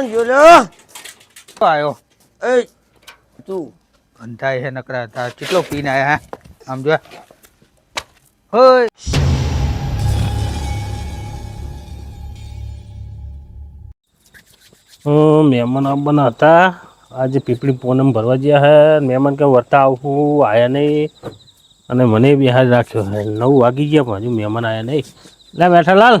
કોણ જોલો આવ્યો એ તું અંધાય હે નકરા તા કેટલો પીને આયા હે? આમ જો. હોય. હમ, મહેમાન આવવાના હતા. આજે પીપળી પૂનમ ભરવા ગયા હે. મહેમાન કે વર્તા આવું આવ્યા નહીં. અને મને બી હાલ રાખ્યો હે. નવ વાગી ગયા પણ હજુ મહેમાન આવ્યા નહીં. લે બેઠા લાલ.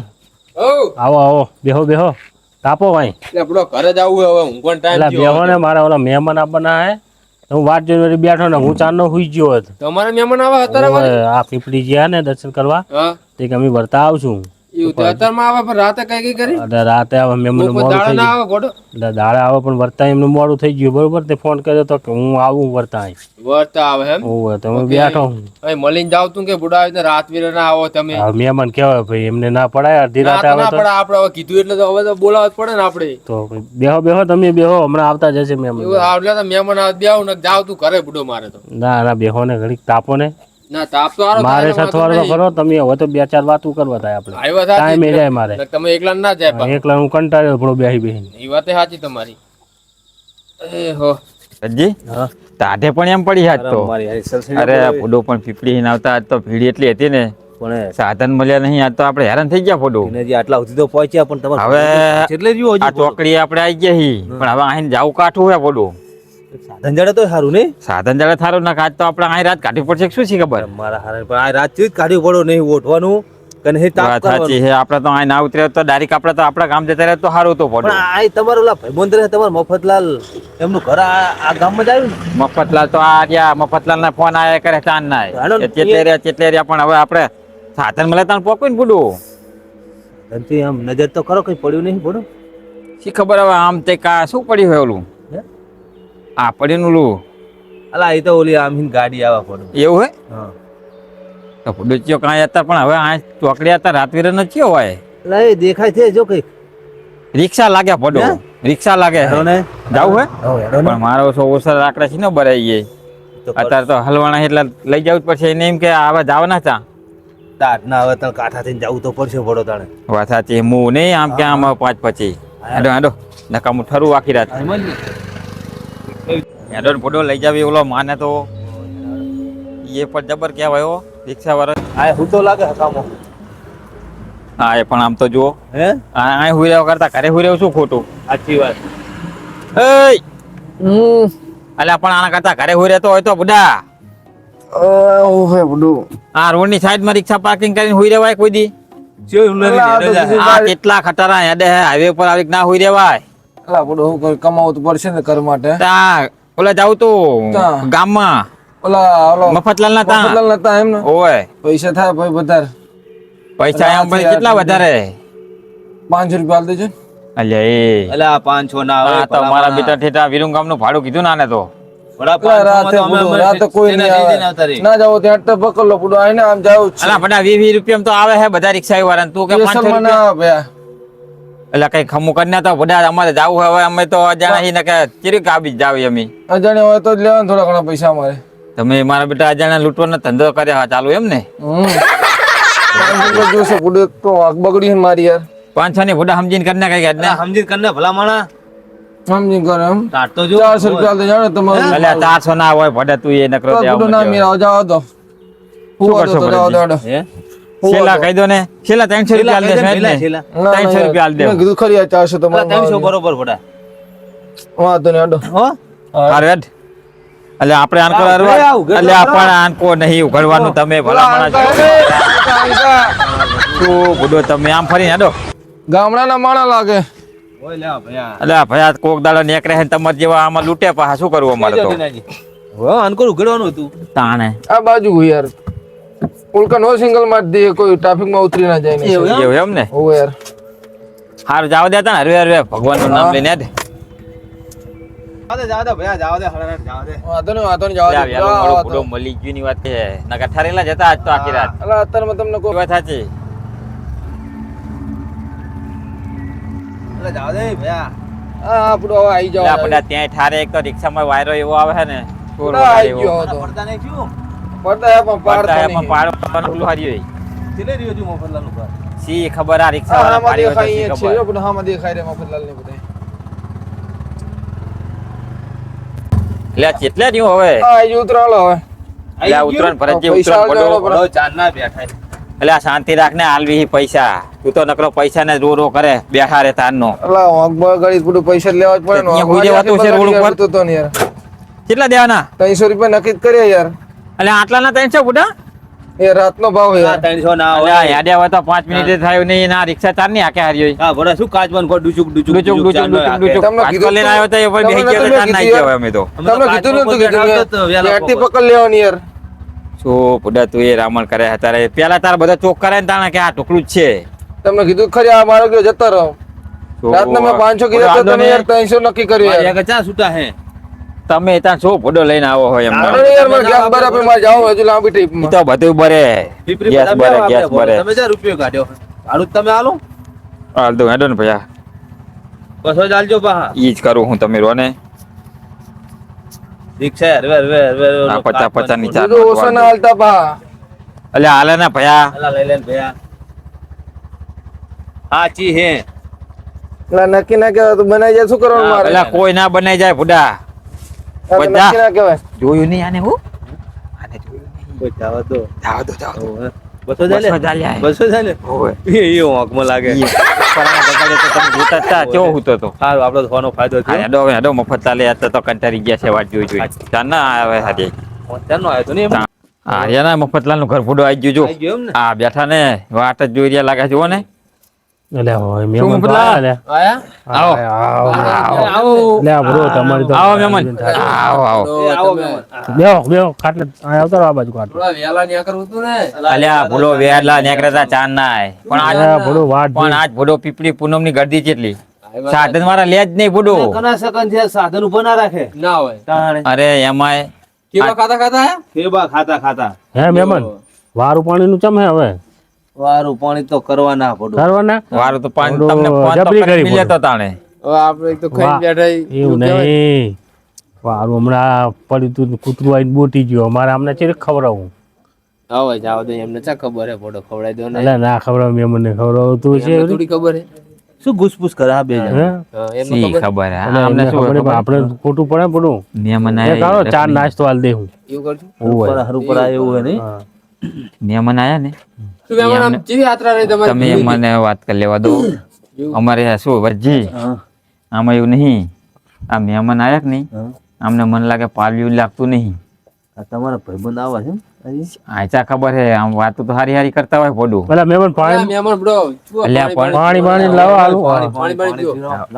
આવો આવો. બેહો બેહો. તાપો ભાઈ. આપણો ઘરે જ આવું હવે હું પણ ટાઈમ બેહો ને મારા ઓલા મહેમાન આપવાના હે હું વાત જોઈને બેઠો ને હું ચારનો હુઈ ગયો હતો. તમારા મહેમાન આવે અત્યારે આ પીપળી ગયા ને દર્શન કરવા તે કે અમે વર્તા આવશું. તો રાતે રાતે આવે મહેમાન મોડું ના ગયું. આવે ગોડો આવે પણ વર્તા એમનું મોડું થઈ ગયું. બરોબર? તે ફોન કર્યો તો કે હું આવું વર્તા વર્તા આવે એમ? ઓવે તો બેઠો હું. મળીને જાવ તું કે બુડા રાત વીરે ના આવો તમે? મહેમાન કેવાય ભાઈ એમને ના પડાય અડધી રાત તો આવે ના આપણે હવે કીધું એટલે તો હવે તો બોલાવવા જ પડે ને આપણે. તો બેહો બેહો તમે બેહો. હમણાં આવતા જશે મહેમાન. આવડે તો મહેમાન આવે બેહો ને જાવ તું ઘરે બુડો મારે તો. ના ના બેહો ને ઘડીક તાપો ને. ના તાપ તો હારો મારે થાય ને, વાંધો સથવારો નહીં. કરો તમે હવે તો બે ચાર વાતું કરવા થાય આપણે. આવ્યા સાચી. ટાઈમ જાય મારે. તમે એકલા ના જાય પા. એકલા હું કંટાળ્યો થોડો બેહી બેહીને. એ વાત સાચી તમારી. એ હો. જી હા. તાઢે પણ એમ પડી હાથ તો. અરે ફોડો પણ પીપળી આવતા આજ તો ભીડ એટલી હતી ને. પણ સાધન મળ્યા નહીં આજ તો આપણે હેરાન થઈ ગયા ફોડો. એને આટલા સુધી તો પહોંચ્યા પણ હવે આ ચોકડી આપણે આવી ગયા હી. પણ હવે અહીં જાવું કાઠું હોય ફોડો. સાધન જડે તો સારું નહીં? સાધન જાડે થારું ના આજ તો આપણે અહીં રાત કાઢવી પડશે શું છે ખબર? મારા હારે પણ આ રાત જ કાઢવી પડો નહીં ઓઠવાનું કને હે તાપ સાચી હે આપણે તો અહીં ના ઉતરે તો ડાયરેક્ટ આપણે તો આપણા ગામ જતા રહે તો સારું તો પડે. પણ આ તમારો ઓલા ભાઈબંધ રહે તમાર મફતલાલ એમનું ઘર આ ગામમાં જ આવ્યું મફતલાલ તો આ ગયા મફતલાલ ના ફોન આયા કરે ચાન ના હાલો ને. ચેટલે રહ્યા પણ હવે આપણે સાધન મળે તાણ પોકવીને ફૂડું ધનથી આમ નજર તો કરો કઈ પડ્યું નહીં પડ્યું શી ખબર હવે આમ તે કા શું પડ્યું હોય ઓલું? હે? નું લો. અલા એ તો ઓલી આમ ગાડી આવા પડ્યું એવું હે? હા. તો ફુડુચ્યો કાંઈ હતા પણ હવે આ ચોકડી હતા રાતવીરે ન ચિયો હોય. લઈ દેખાય છે જો કઈ રિક્ષા લાગે પડો રિક્ષા લાગે ને જાવું હે. પણ મારો સો ઓસર આકડા છે ને બરાઈ ગઈ તો અત્યારે તો હલવાના એટલે લઈ જવું જ પડશે. એને એમ કે આવા જાવાના હતા દાંત ના હવે તો કાઠા થઈને જવું તો પડશે પડો તાણે. વાત સાચી. હું નહીં આમ કે આમ પાંચ પછી હાડો હાડો. નકામું ઠરું આખી રાત. હેડો ફોટો લઈ જાવી ઓલો માને તો. એ પણ જબર કહેવાય હો રિક્ષા વાળો. આ હું તો લાગે હકામો હા એ પણ આમ તો જુઓ. હે? આ અહીં હુઈ રહ્યો કરતા ઘરે હુઈ રહ્યો શું ખોટું. સાચી વાત. એય અલ્યા પણ આના કરતા ઘરે હુઈ રહેતો હોય તો બુડા. ઓહે બડું. આ રોડની સાઈડમાં રિક્ષા પાર્કિંગ કરીને હુઈ રહેવાય કોઈ દી? આ કેટલા ખટારા હેડે હે હાઈવે પર આવી ના હુઈ રહેવાય. અલા બડું હું કમાવું તો પડશે ને કર માટે. તા ઓલા જાવ તો? ગામમાં. ઓલા ઓલો મફતલાલ ના તા મફતલાલ નતા એમ ને ઓય. પૈસા થાય ભાઈ વધારે. પૈસા એમ ભાઈ કેટલા વધારે? પાંચસો રૂપિયા આલ દેજો. ને. અલ્યા એ. આ પાંચસો ના આ તો મારા બેટા ઠેઠા વિરુંગ ગામનું ભાડું કીધું ના ને તો. અલા રાતે કોઈ ના જાવ ત્યાં તો રૂપિયા તો આવે હે બધા રિક્ષા વાળા તું કે એટલે કઈ ખમું કરી તો બધા અમારે જાવું હવે અમે તો અજાણ્યા હી. ને કે ચીરી કાબી જાવી અમે. અજાણ્યા હોય તો જ લેવાના થોડા ઘણા પૈસા અમારે. તમે મારા બેટા અજાણા લૂંટવાનો ધંધો કર્યા ચાલુ એમ ને? જોશે બુડે તો આગ બગડી મારી યાર. પાંચસો ની ફોટા સમજીને કરી નાખે કે સમજીને સમજી કરને ભલા માણા સમજી કરે એમ. તો જો. ચારસો રૂપિયા તો જાણે તમારે. એટલે ચારસો ના હોય ભડે તું એ નકરો તો ના મેરા જાવ તો. હું કરશો તો જાવ ભડાજી? હે? છેલ્લા કહી દો ને છેલ્લા ત્રણસો રૂપિયા આલ દેશો છેલ્લા, જ ને? છેલ્લા. ના, ત્રણસો રૂપિયા આલ દેવો. કીધું ખરી ચારસો તમારે ત્રણસો બરોબર ફોટા વાંધો નહીં અડો હો? હારું હેડ. એટલે આપણે આનકો હા, હરવા- ઘરે આવું, ઘરે એટલે આપણે આનકો નહીં ઉઘડવાનું તમે ભલા માણસ છો. શું બુડો તમે આમ ફરીને હેડો ગામડાના માણા લાગે. ઓય ભયા. એટલે ભયા કોક દાડો નેકરે તમારે જેવા આમાં લૂટે પાછા શું કરવું અમારે તો? હો ઉઘડવાનું હતું? તાણે. આ બાજુ યાર. ઉલ્કા નો સિંગલ માર દે કોઈ ટ્રાફિકમાં ઉતરી ના જાય ને એવું એમ? ને? ઓ યાર. હાર જાવ દેતા ને હરવે હરવે. ભગવાનનું નામ લઈને દે. જાવ દે ભયા જાવ દે હળહળ જાવ દે. વાંધો નહીં વાંધો નહીં જવા દે. વહેલો જાઓ, મોડો વાંધો બુડો ની વાત છે. નકર ઠરેલા જતા આજ તો આખી રાત. અલા અત્યારમાં તમને કોઈ વાત સાચી. એટલે જાવ દે ભયા. હા આવી જાવ આપણે ત્યાં ઠારે એક તો રિક્ષામાં વાયરો એવો આવે છે ને પડતા નહીં થયું? એટલે હે પણ ને કેટલા રહ્યું હવે? એટલે આ શાંતિ રાખને આલવી પૈસા. તું તો નકરો પૈસા ને રો રો કરે બેઠા રે તાન નો એટલે પૈસા લેવા જ પડે તો કેટલા દેવાના? 300 રૂપિયા નક્કી કર્યા યાર. એટલે આટલા ના ત્રણસો બુડા એ રાતનો ભાવ યાર ત્રણસો ના હોય. યાદે હોય તો પાંચ મિનિટે થાય નહીં ના રિક્ષા ચારની આકે હારી હા ભલે શું કાચબાન કોઈ ડુચુક ડુચુક ડુચુક ડુચુક ડુચુક ડુચુક તમને કીધું લઈને આવ્યો તો એ તમને બેસી ગયા ચાર નાઈ યાર? અમે તો. તમને કીધું નતું કીધું કે પકડ લેવાની યાર? શું બુડા તું એ રામણ કરે અત્યારે પેલા તારા બધા ચોક કરે ને તાણે કે આ ટુકડું જ છે. તમને કીધું ખરી આ મારો ગયો જતો રહો. રાતના મેં પાંચસો કીધા તો તમે યાર ત્રણસો નક્કી કર્યું યાર. ચા છૂટા હે? તમે ત્યાં શું ભૂડો લઈને આવો હોય એમ? મારે હજુ લાંબી તો બધું ગેસ ગેસ તમે જ્યાં રૂપિયો કાઢ્યો. હાલું તમે હાલો. હાલ દો હેડો ને ભૈયા. બસો ચાલજો પા ઈ જ કરું હું તમે રોને. રિક્ષા હરવે હરવે હરવે હરવે પચાસ પચાસની ચાર હાલતા હાલે ને ભૈયા. લઈ લેન ભૈયા. હા ચી હે. એટલે નક્કી ના કહેવાય તો બનાવી જાય શું કરવાનું મારે? એટલે કોઈ ના બનાઈ જાય ભૂડા બધા. જોયું નહીં આને હું? આને જોયું નહીં. જાવા દો. જાવા દો જાવા દો. બસો ચાલે બસો હે. ચાલે એ લાગે. આપડે ફોનો ફાયદો છે મફત ચાલે. તો તો કંટાળી ગયા છે વાત જોઈ જોઈ. ના આવે આવ્યો તો હા યાર મફતલાલનું ઘર ફૂડો આવી ગયું જો. આવી એમ ને? બેઠા ને વાટ જ જોઈ રહ્યા લાગે છે ને. એટલે હોય મેમન તો પેલા? આયા લે. આવો. આવો. આવો. લે આ બરો તમારી તો આવો મેમન આવો આવો. એ આવો મહેમાન. બેહો બેહો ખાટલે વેલા આવતારો આ તું ને. અલ્યા ભૂલો વેલા નેકરતા ચાર ના આય. પણ આજ ભૂલો વાટ પણ આજ ભૂલો પીપળી પૂનમની ગરદી કેટલી સાધન મારા લે જ નહીં ભૂડો કના સકન છે સાધન ઊભો ના રાખે. ના હોય. અરે એમાંય કેવા ખાતા ખાતા હે? કેબા ખાતા ખાતા હે મહેમાન વારું પાણીનું ચમ હે હવે? વારું પાણી તો કરવા ના પડું. કરવાના? વારું તો પાણી તમને જબરી કરી કરી મિલે તો તાણે. આપણે તો ખાઈ બેઠા એવું નહીં. વારું હમણાં પડ્યું તું કૂતરું આવીને બોટી ગયો. અમારે આમને છે ખવડાવું હવે જાવ દે એમને ચા ખબર હે પડો ખવડાવી દો ને. ના ખવડાવ મેં મને ખવડાવ તું છે. થોડી ખબર હે. શું ઘૂસપૂસ કરે આ બે જણ? એમને ખબર ખબર હે? એટલે શું ખબર પણ ખબર? આપણે ખોટું પડે ને પડું મહેમાન એ ચાર નાસ્તો હાલ દે હું. એવું કરજો ઉપર હારું પર આયો હોય ને? હા. મહેમાન આયા ને? તમે મને વાત કરી લેવા દો. અમારે શું વજી આમાં એવું નહીં. આ મહેમાન આવ્યા કે નહીં. અમને મન લાગે પાલ્યું લાગતું નહીં. આ તમારા ભાઈબંધ આવા છે આચા ખબર હે આમ વાતો તો હારી હારી કરતા હોય પોડું પેલા મહેમાન પાણી મહેમાન બ્રો અલ્યા પાણી પાણી લાવો આલો પાણી પાણી.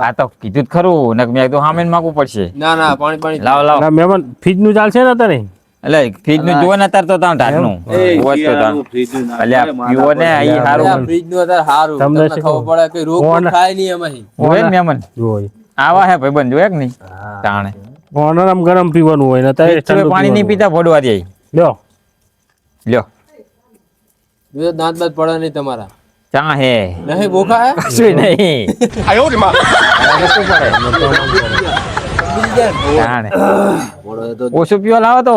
આ તો કીધું જ ખરું નક મેં કીધું હામેન માગવું પડશે. ના ના પાણી પાણી લાવો લાવો. મહેમાન ફીજનું ચાલશે ને તારે એટલે ફ્રીજનું જુઓ ને અત્યારે તો તાર ઢાકનું નું હોત તો તાર. પીવો ને. આઈ હારું ફ્રીજનું અત્યારે હારું તમને ખબર પડે કે રોગ થાય નહીં એમાં હોય ને મહેમાન આવા હે ભાઈ બંધ એક નહીં? તાણે. ઓનર આમ ગરમ પીવાનું હોય ને અત્યારે પાણી નહીં પીતા ભોડવા દે. લ્યો. લ્યો. જો દાંત બાદ પડે નહીં તમારા. ચા હે? નહીં બોખા હે? કશું નહીં? તાણે. ઓછું પીવા લાવો તો.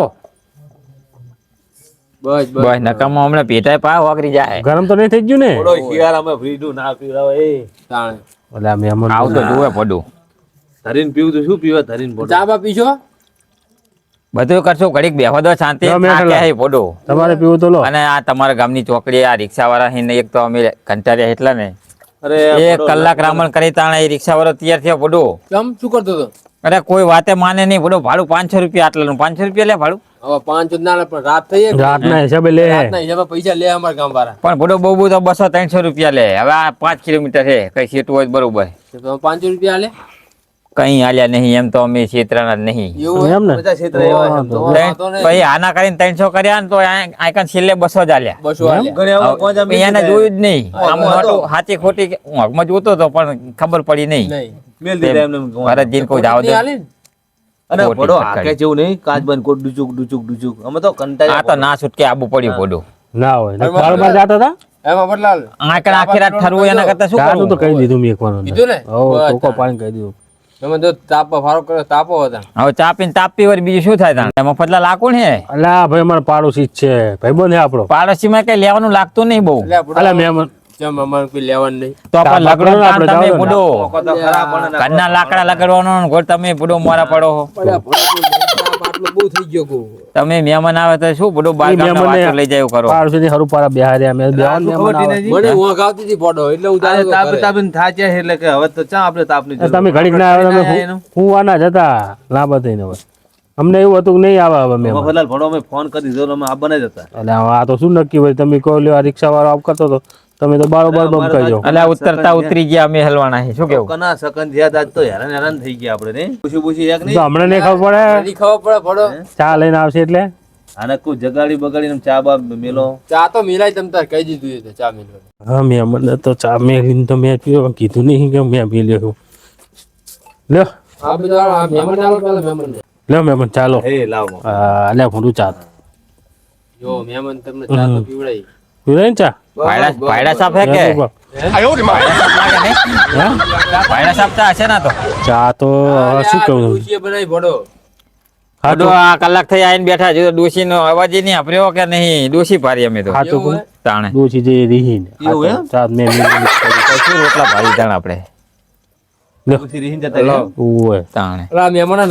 બસ બસ. નકામો હમણાં પેટાય પા વાકરી જાય. ગરમ તો નહીં થઈ ગયું ને? ઓડો શિયાળ અમે ફ્રીડું ના પીરાવ એ. તાણે. એટલે અમે અમર આવ તો જોવે પડું. ધરીન પીવું તો શું પીવા ધરીન પડું? ચા બા પીશો? બધું કરશો ઘડીક બેહો દો શાંતિ. પોડો. તમારે પીવું તો લો. અને આ તમારા ગામની ચોકડી આ રિક્ષા વાળા એક તો અમે કંટાળ્યા એટલા ને. અરે એક કલાક રામણ કરી તાણે એ રિક્ષા વાળો તૈયાર થયો પોડો. કેમ શું કરતો હતો? અરે કોઈ વાતે માને નહીં બોલો ભાડું પાંચસો રૂપિયા આટલાનું. પાંચસો રૂપિયા લે ભાડું. હવે પાંચ ના પણ રાત થઈ રાતના હિસાબે લે. રાતના હિસાબે પૈસા લે અમારા ગામ વાળા પણ પોડો બહુ બહુ તો બસો ત્રણસો રૂપિયા લે. હવે આ પાંચ કિલોમીટર છે કઈ સીટું હોય બરોબર. પાંચસો રૂપિયા લે? કઈ હાલ્યા નહીં એમ તો અમે છેતરાના જ નહીં. પછી આના કરીને ત્રણસો કર્યા ને તો આઈકન છેલ્લે બસો જ આલ્યા બસો જોયું. જ નહીં. આમ હા, સાચી ખોટી હું હકમાં જોતો હતો પણ ખબર પડી નહીં. નહીં. મેલ દીધા એમને એમ. જીન કોઈ જાવ દે. નહીં આલે ને? અને ભડો ફટકારી. જેવું નહીં કાચબાન કોઈ ડુચુક ડુચુક ડુચુક. અમે તો કંટાળ્યા આ તો ના છૂટકે આબુ પડ્યું પડું ના હોય. ને બાર બાર જાતા હતા? એમાં બદલાલ આકડા આખી રાત ઠરવું એના કરતા શું ચાનું તો કહી દીધું મેં એક કીધું ને? હો બસ, પાણી કહી દીધું. તમે જો તાપો ફારો કર્યો તાપો હતા. હવે ચા પીને તાપ બીજું શું થાય તાણ? એમાં લાકું હે અલા ભાઈ અમારો પાડોશી માં છે. ભાઈબંધ છે આપણો. પાડોશીમાં કઈ લેવાનું લાગતું નહીં બહુ. મેં અલા જેમ અમારે કોઈ લેવાનું નહીં. તો આપણે લગડો આપણે તમે ના. ઘરના લાકડા લગાડવાનો ને ગોળ તમે બુડો મારા પડો હો. પડ્યા, પડ્યા, કોઈ નહીં. એવું થઈ ગયું કુ તમે મહેમાન આવે તો શું બધું બાર ઈ વાતો લઈ જાય એવું કરો પાડોશીની હરું પારા બેહાર્યા અમે બેહાર મહેમાન આવે. મને ઊંઘ આવતી હતી પોડો એટલે હું તારે તારે તાપ તાપ તાપીને થાચ્યા એટલે કે હવે તો ચા આપણે તાપની એ તમે ઘડીક ના આવે તમે ઘડીક ના આયા એનું? હુવાના જ હતા લાંબા થઈને હવે. અમને એવું હતું નહીં આવે હવે મફતલાલ ભણો અમે ફોન કરી દીધો અમે આ બને જતા. એટલે આ તો શું નક્કી હોય? તમે કહો લ્યો આ રિક્ષા વાળો આપ કરતો હતો તમે તો બારોબાર બંધ કરી દો એટલે ઉતરતા ઉતરી ગયા અમે હલવાના છે શું કેવું? કના સકન થયા તા આજ તો હેરાન હેરાન થઈ ગયા આપણે નહીં? પૂછી પૂછી એક નહીં. હમણાં ને ખબર પડે. ની ખબર પડે પડો ચા લઈને આવશે એટલે? આને કોઈ જગાડી બગાડીને ચા બા મેલો. ચા તો મિલાય તમ તાર કહી દીધું એ ચા મિલવા હા મેં મને તો ચા મેં લીધું તો મેં પીવો કીધું નહીં કે મેં પી લ્યો લ્યો. આ બધા આ મહેમાન આવો પેલા મહેમાન લ્યો મહેમાન ચાલો હે લાવો. આ લે ફૂટું ચા. જો મહેમાન તમને ચા તો પીવડાઈ પીવડાઈ ને ચા? સાપ હે કે? સાપ. ચા હશે ના તો. ચા તો શું કહું ડોશીએ બનાવી પડો બધું આ કલાક થઈ આવીને બેઠા જો ડોશી નો અવાજ નહીં આપ્યો કે નહીં? ડોશી પારી અમે તો. તાણે. ડોસી જે રીહીન. એવું એમ? ચા મેં મેં કશું રોટલા ભારી તાણ આપણે પૂછી રીહીને જતા રહ્યા. ઓય તાણે અલા મહેમાન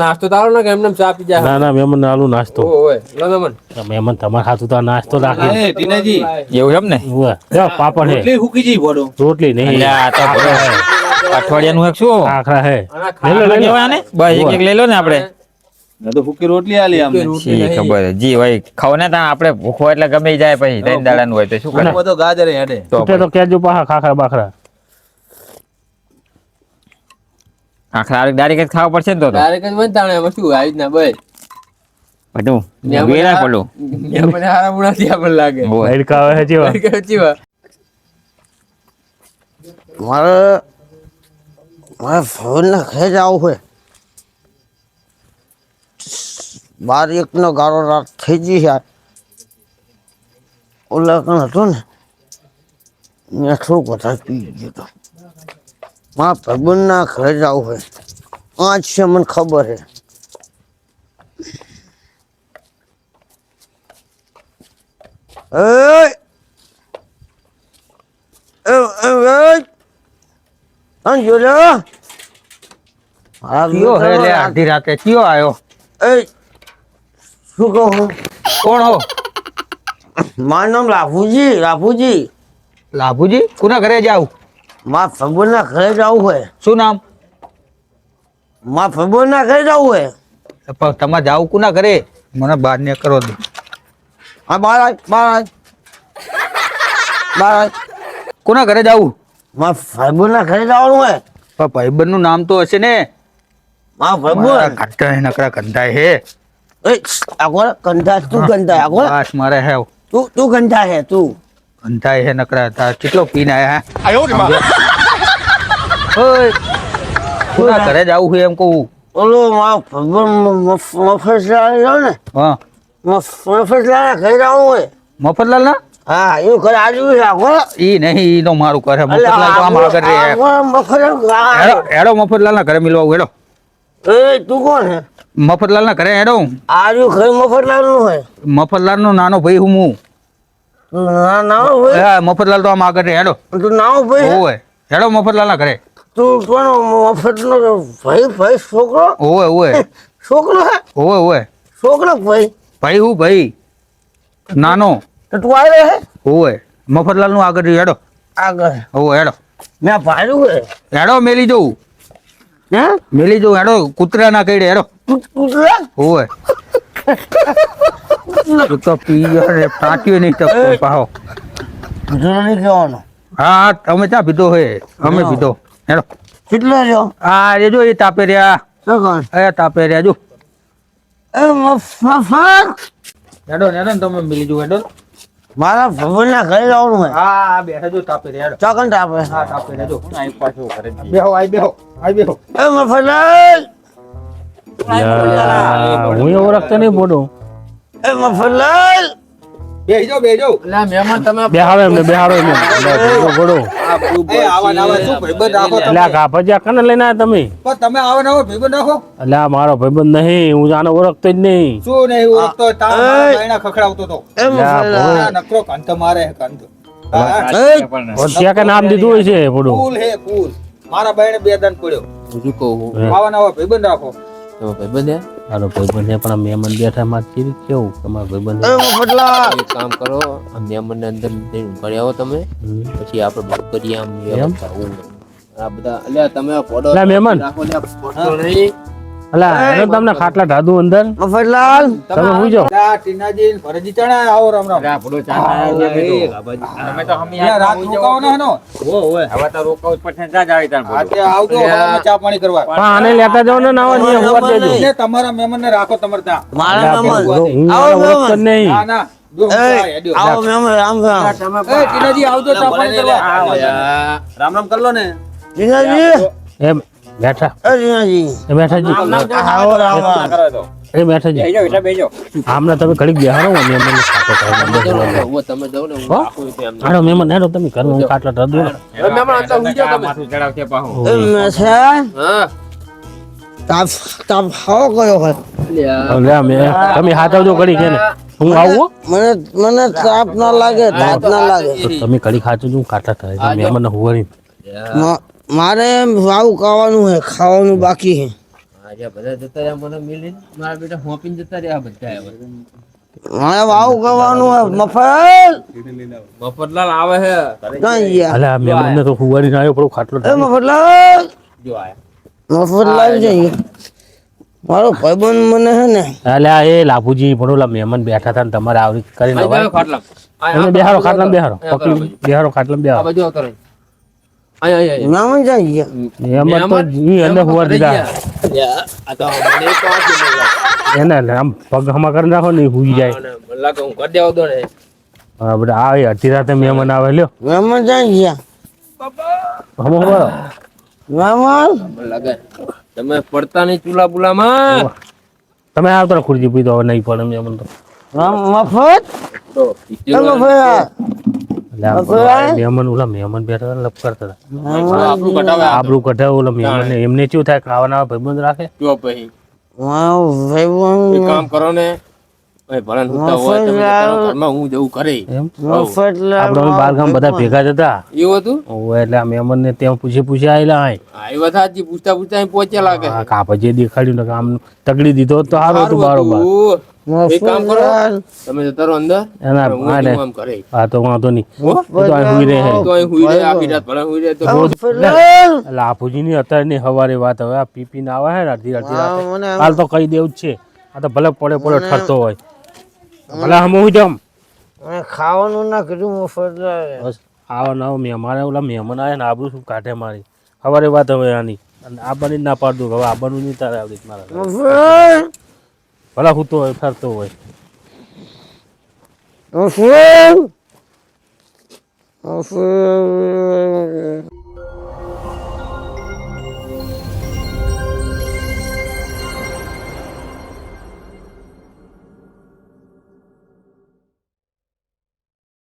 નાસ્તો તારો ને કે એમને ચા પી જા? ના ના મહેમાન આલુ નાસ્તો. ઓય લો મહેમાન. મહેમાન તમારા હાથું તો નાસ્તો રાખે. ટીનાજી. એવું એમ ને? પાપડ હે. હુકી જઈ ભણો રોટલી નહીં. અઠવાડિયાનું એક શું? આખરા હે. લઈ લો, ને બસ એક એક લઈ લો ને આપણે. તો હુકી રોટલી આલી અમને ખબર. જી ભાઈ ખાવ ને ત્યાં આપણે ભૂખો એટલે ગમે જાય પછી. ત્રણ દાડાનું હોય તો શું કરે? તો ગાજર હેડે. તો તો કેજો પાહા ખાખરા બાખરા. આખરા ડાયરેક્ટ જ ખાવા પડશે ને તો. ડાયરેક્ટ જ બનતા ને એમાં શું આવી જ ના બસ બધું વેરા આ- પડું મહેમાન હારા મુણાથી આપણને લાગે. હડકા આવે છે જેવા કેવી વાત મારે મારે ફોનને ઘરે જવું હોય બાર એકનો ગાળો રાત થઈ ગઈ ઓલા કણ હતો ને? મેં થોડુંક વધારે પી ગયો હતો. મારા ના ઘરે જવું હોય. આજ છે મને ખબર છે. હા અડધી રાતે? કયો આયો? એ શું કહું કોણ હો? મારું નામ રાફુજી રાફુજી લાભુજી? કોના ઘરે જાવ મારા ફબુના ઘરે જવું હોય. શું નામ? મારા ફબુના ઘરે જવું હોય. પણ તમારે જાવ કોના ઘરે? મને બહાર ને કરો દે. હા બહાર આય બહાર આય. આય. કોના ઘરે જાવું? મારા ફબુના ઘરે જવાનું હોય. પણ ભાઈબંધનું નામ તો હશે ને. માં ફબુ કંટાય નકરા કંધા હે. એ આગળ કંધા તું કંધા આગળ બસ મારે હે. તું તું કંધા હે તું. કંટાય હે નકરા તા કેટલો પીન આયા હે? ઓય કોના ઘરે જાવું છે એમ કહું? ઓલો માં મફસલા જાવ ને હા. મફસલા ઘરે જાવું હોય. મફતલાલ ના હા એવું ઘરે આજુ છે આગળ ઈ નહીં ઈ તો મારું કરે મફતલાલ તો આમ આગળ રે હેડો હેડો મફતલાલ ના ઘરે મિલવા હેડો. એ તું કોણ હે? મફતલાલ ના ઘરે હેડો આજુ ઘરે મફતલાલનું હોય મફતલાલ નો નાનો ભાઈ હું હું. ના ના મફતલાલ તો આમ આગળ હેડો. તું નાવ ભાઈ હે? હેડો મફતલાલ ના ઘરે. તું કોનો મફતનો ભાઈ ભાઈ છોકરો? ઓય ઓય છોકરો હે? ઓય ઓય છોકરો ભાઈ? ભાઈ હું ભાઈ? નાનો. તો તું આવ્યો હે? ઓય મફતલાલનું આગળ હેડો. આગળ ઓય હેડો. મેં ભાડું હે. હેડો મેલી જવું હે? મેલી જવું હેડો કૂતરા ના કઈડે હેડો. કૂતરા ઓય તું તો પી ગયો રે પાટ્યો નહીં તો પાહો. કૂતરા નહીં કહેવાનો હા તમે ક્યાં પીધો હે? અમે પીધો. હેડો કેટલો રહ્યો હા એ જો એ તાપે રહ્યા. શું કોણ એ તાપે રહ્યા જો. એ મફત. હેડો હેડો ને તમે મિલી જો હેડો. મારા ભવનના ઘરે જવાનું હોય. હા બેઠા જો તાપે રહ્યા હેડો. ચોકન તાપે. હા તાપે રહ્યા જો. બેહો આઈ બેહો આઈ બેહો. એ મફતલાલ હું ઓળખતો નહીં બોડો એ મહેમાન તમે બેહાડો એમને બેહાડો એમને. ઘોડો. એ આવા ને શું ભાઈબંધ રાખો એટલે આ કાપજિયા કને લઈને આવ્યા તમે? પણ તમે આવા ને ભાઈબંધ રાખો મારો ભાઈબંધ નહીં હું આને ઓળખતો જ નહીં. શું નહીં ઓળખતો? તારા ખખડાવતો તો. એ નકરો કંત મારે કંત કે નામ દીધું હોય છે બોડો કુલ હે કુલ મારા ભાઈને બે દાન પડ્યો. શું કહું આવા ભાઈબંધ રાખો તો ભાઈ બંધ મારો ભાઈબંધ છે પણ આ મહેમાન બેઠા માં કેવી કેવું? તમારો ભાઈબંધ બદલા એક કામ કરો આ મહેમાનને અંદર લઈને આવો તમે. પછી આપણે બધું કરીએ આમ આ બધા અલ્યા તમે ફોટો મહેમાન. રાખો લ્યા, પોડો નહીં. અલા એને તમને ખાટલા ઢાધું અંદર? મફતલાલ. તમે હું જાઓ. આ ટીનાજી ને ચણા આવો રામ રામ. અરે ચા ના આવે એ તો. ગાભાજી. તમે તો હમી રાત રોકાવાનો હે નો હવે તો રોકાવું જ પડશે ને ત્યાં જ આવી તાણ બોલો. આજે આવજો હવામાં ચા પાણી કરવા. પણ આને લેતા જાઓ ને નાવા નહીં હું દેજો. તમારા મહેમાન ને રાખો તમારે ત્યાં. મારા મહેમાન. આવો. નહીં. ના ના. આવો મહેમાન રામ રામ એ ટીનાજી આવજો ચા પાણી કરવા. રામ રામ કરલો ને. એમ બેઠા. એ આવો. આમને તમે ઘડીક બેહારો હું તમે ને છું તમે તમે. માથું તાપ તાપ હોય? તમે ઘડી ને આવું મને મને તાપ ના લાગે તાપ ના લાગે. તમે ઘડી ખાચો હું ખાટલા ઢાધું મહેમાન હુવાની મારે વાવ ખાવાનું હે ખાવાનું બાકી હે. આજે બધા જતા રહ્યા મને મિલીને મારા બેટા હોપીને જતા રહ્યા બધા મારે વાવ ખાવાનું હે મફત? મફતલાલ આવે હે. કઈ ગયા? અલે આ મહેમાનને તો હુવાની આવ્યો પણ ખાટલો એ મફતલાલ? જો આયા. મફતલાલ જઈએ. મારો ભાઈબંધ મને હે ને અલે આ એ લાભુજી પણ ઓલા મહેમાન બેઠા હતા ને તમારે આવરી કરીને જાઓ ખાટલા બેહારો ખાટલા બેહારો પકડી બેહારો ખાટલા આ બેહારો બાજુ આવતો રહે અહીં અહીં અહીં નામ જાય ગયા. તો ઈ અંદર હુવા દીધા. આ તો મને તો આ એને આમ પગ હમા કરી નાખો ને હુઈ જાય. લાગે હું કરી દેવો દો ને. હા બધા આવે અડધી રાતે મહેમાન આવે લ્યો. મહેમાન જાય ગયા. હમો બરો મહેમાન લાગે. તમે પડતા નહીં ચૂલા બુલામાં. તમે આવતો ખુરજી પીધો હવે નહીં પડે મહેમાન તો. મફત? તો મહેમાન ઓલા મહેમાન બેઠા લપ કરતા હતા. આપણું કટાવે ઓલા મહેમાન એમને શું થાય? ખાવાના ભાઈબંધ રાખે? જો પછી મારો કામ કરો ને ભાઈ ભલે હુતા હોય તમે તારા ઘરમાં હું જવું કરે એમ? મફતલાલ બધા ભેગા જ હતા એવું હતું? ઓવે એટલે આ ત્યાં પૂછી પૂછી આવેલા આય. હા એ વાત સાચી પૂછતા પૂછતા અહીં પહોંચ્યા લાગે. આ કાપા જે દેખાડ્યું ને કે આમ તગડી દીધો તો સારું હતું બારોબાર. એક કામ કરો. તમે જતા અંદર એના હું આને કરે. આ તો વાંધો નહીં. તો અહીં હુઈ રહે. તો અહીં હુઈ રહે આખી રાત ભલે હુઈ રહે તો. મફતલાલની અત્યારે ની હવારે વાત હવે આ પી પીને આવે ને અડધી અડધી રાતે. હાલ તો કહી દેવું જ છે. આ તો ભલે પડે પડે ઠરતો હોય. ભલે હમ હું જમ ખાવાનું ના કીધું મફતલાલ બસ આવો ના મહેમાન ઓલા મહેમાન આવે ને આબરું શું કાઢે મારી? હવારે વાત હવે આની. અને આબાની જ ના પાડતું. દઉં હવે આબાનું નહીં તારે આવડી મારા મફત ભલે હું તો હોય. ઠરતો હોય શું